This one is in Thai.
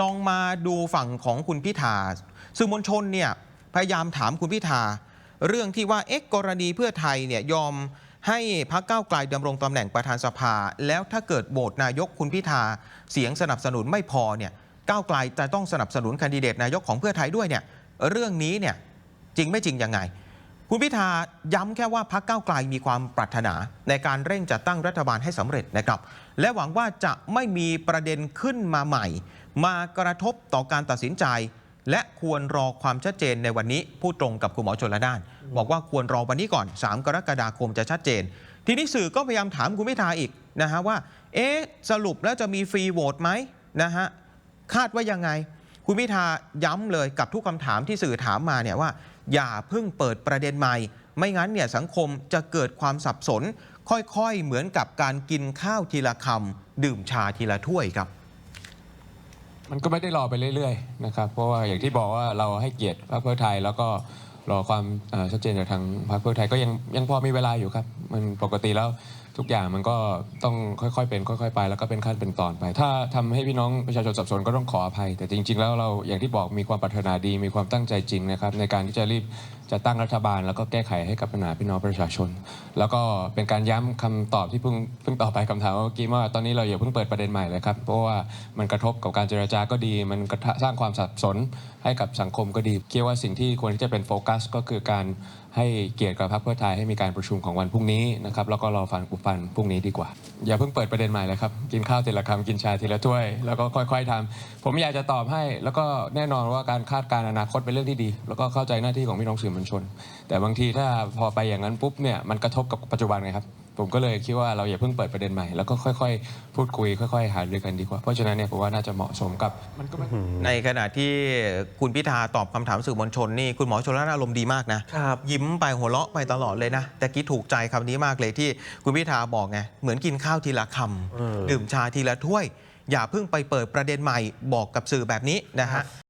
ลองมาดูฝั่งของคุณพิธาสื่อมวลชนเนี่ยพยายามถามคุณพิธาเรื่องที่ว่าเอ๊ะกรณีเพื่อไทยเนี่ยยอมให้พักก้าวไกลดำรงตำแหน่งประธานสภา แล้วถ้าเกิดโหวตนายกคุณพิธาเสียงสนับสนุนไม่พอเนี่ยก้าวไกลจะต้องสนับสนุนคนดิเดตนายกของเพื่อไทยด้วยเนี่ยเรื่องนี้เนี่ยจริงไม่จริงยังไง คุณพิธาย้ำแค่ว่าพักก้าวไกลมีความปรารถนา ในการเร่งจัดตั้งรัฐบาลให้สำเร็จนะครับ และหวังว่าจะไม่มีประเด็นขึ้นมาใหม่ มากระทบต่อการตัดสินใจ และควรรอความชัดเจนในวันนี้พูดตรงกับคุณหมอชนละนาน บอกว่าควรรอวันนี้ก่อน 3 กรกฎาคมจะชัดเจน ทีนี้สื่อก็พยายามถามคุณพิธาอีกนะฮะว่า เอ๊ะสรุปแล้วจะมีฟรีโหวตไหมนะฮะคาดว่ายังไง คุณพิธาย้ำเลยกับทุกคำถามที่สื่อถามมาเนี่ยว่า อย่าเพิ่งเปิดประเด็นใหม่ ไม่งั้นเนี่ยสังคมจะเกิดความสับสน ค่อยๆ เหมือนกับการกินข้าวทีละคำดื่มชาทีละถ้วยครับ มันก็ไม่ได้รอไปเรื่อยๆนะครับเพราะว่าอย่างที่บอกว่าเราให้เกียรติพรรคเพื่อไทยแล้วก็รอความชัดเจนจากทางพรรคเพื่อไทยก็ยังยังพอมีเวลาอยู่ครับ มันปกติแล้ว ทุกอย่างมันก็ต้องค่อยๆเป็นค่อยๆไป แล้วก็เป็นขั้นเป็นตอนไป ถ้าทำให้พี่น้องประชาชนสับสนก็ต้องขออภัย แต่จริง ๆ แล้วเราอย่างที่บอกมีความปรารถนาดี มีความตั้งใจจริงนะครับในการที่จะรีบจะตั้งรัฐบาล แล้วก็แก้ไขให้กับปัญหาพี่น้องประชาชน แล้วก็เป็นการย้ำคำตอบที่เพิ่งเพิ่งตอบไปคำถามเมื่อกี้ว่าตอนนี้เราอย่าเพิ่งเปิดประเด็นใหม่เลยครับเพราะว่ามันกระทบกับการเจรจาก็ดี มันกระทะสร้างความสับสนให้กับสังคมก็ดีคิดว่าสิ่งที่ควรที่จะเป็นโฟกัส ก็คือการให้เกียรติกับพรรคเพื่อไทยให้มีการประชุมของวันพรุ่งนี้นะครับแล้วก็รอฟังอุปฟันพรุ่งนี้ดีกว่า อย่าเพิ่งเปิดประเด็นใหม่เลยครับ กินข้าวทีละคำกินชาทีละถ้วย แล้วก็ค่อยๆทำผมอยากจะตอบให้ แล้วก็แน่นอนว่าการคาดการณ์อนาคตเป็นเรื่องที่ดี แล้วก็เข้าใจหน้าที่ของพี่น้องสื่อมวลชน แต่บางทีถ้าพอไปอย่างนั้นปุ๊บเนี่ยมันกระทบกับปัจจุบันไงครับ ผมก็เลยคิดว่าเราอย่าเพิ่งเปิดประเด็นใหม่แล้วก็ค่อยๆ พูดคุยค่อยๆ หารือกันดีกว่า เพราะฉะนั้นเนี่ยผมว่าน่าจะเหมาะสมกับมันก็ไม่ ในขณะที่คุณพิธาตอบคำถามสื่อมวลชนนี่คุณหมอชนละนานอารมณ์ดีมากนะครับยิ้มไปหัวเราะไปตลอดเลยนะ แต่กี้ถูกใจคำนี้มากเลยที่คุณพิธาบอกไงเหมือนกินข้าวทีละคเออำดื่มชาทีละถ้วย อย่าเพิ่งไปเปิดประเด็นใหม่บอกกับสื่อแบบนี้นะฮะ